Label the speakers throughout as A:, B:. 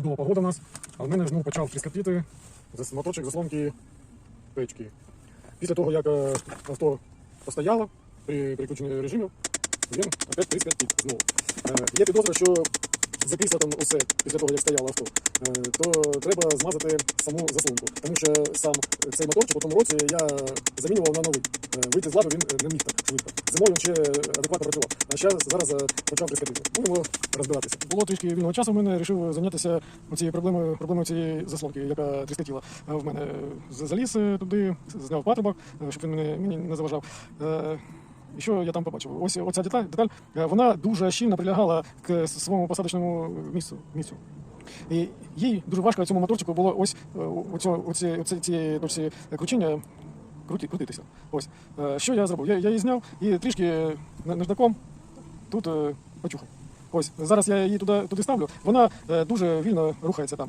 A: чудова погода у нас, а в мене знову почав тріскотіти зас- моторчик заслонки печки. Після того, як е, авто постояло при переключенні режимів, він опять тріскотить знову. Е, Є підозра, що за кислотом усе після того, як стояло авто, е, то треба змазати саму заслонку. Тому що сам цей моторчик у тому році я замінював на новий. Е, Вийти з ладу він не міг так швидко. Зимою він ще адекватно працював. А зараз, зараз е, почав тріскотити. Будемо розбиратися. Було трішки вільного часу. в мене вирішив зайнятися цією проблемою, проблемою цієї заслонки, яка тріскотіла в мене. Заліз туди, зняв патрубок, щоб він мені не заважав. І що я там побачив? Ось оця деталь, деталь е, вона дуже щільно прилягала к своєму посадочному місцю. місцю. І їй дуже важко цьому моторчику було ось е, оці, точці кручення круті, крутитися. Ось. Е, Що я зробив? Я, я її зняв і трішки на- наждаком тут почухав. Ось зараз я її туди, туди ставлю. Вона дуже вільно рухається там.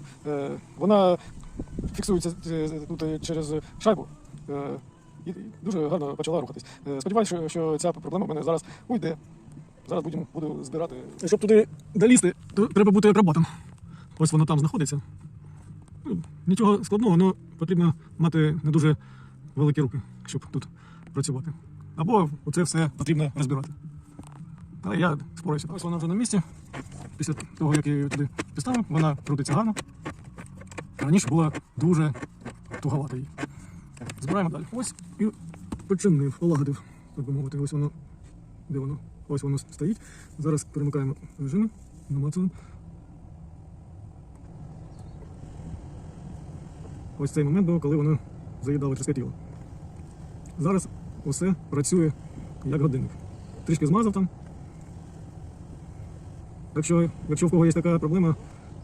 A: Вона фіксується тут через шайбу. І дуже гарно почала рухатись. Е, Сподіваюся, що, ця проблема в мене зараз уйде. Зараз будемо буду збирати. Щоб туди долізти, то треба бути акробатом. Ось воно там знаходиться. Ну, Нічого складного, але потрібно мати не дуже великі руки, щоб тут працювати. Або оце все потрібно розбирати. Але я спораюся. Ось вона вже на місці. Після того, як я її туди поставив, вона крутиться гарно. Раніше була дуже туговата її. Збираємо далі. Ось і починив, полагодив, так би мовити. Ось воно. Де воно? Ось воно стоїть. Зараз перемикаємо режими, намацуємо. Ось цей момент був, коли воно заїдало тріскотіло. Зараз усе працює як годинник. Трішки змазав там. Так що, якщо в кого є така проблема,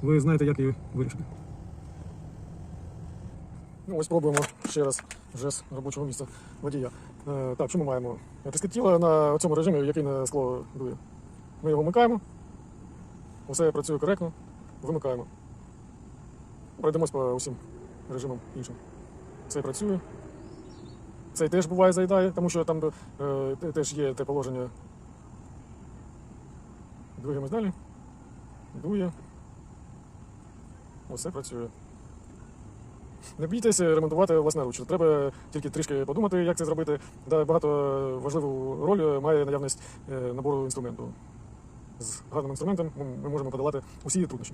A: ви знаєте, як її вирішити. Ну, ось спробуємо ще раз вже з робочого місця водія. Е, так, що ми маємо? Тріскотіло на цьому режимі, який на скло дує. Ми його вмикаємо. Усе працює коректно. Вимикаємо. Пройдемось по усім режимам іншим. Цей працює. Цей теж буває заїдає, тому що там е, теж є те положення. Двигаємось далі. Дує. Усе працює. Не бійтеся ремонтувати власноруч. Треба тільки трішки подумати, як це зробити. Да, багато важливу роль має наявність е, набору інструменту. З гарним інструментом ми можемо подолати усі труднощі.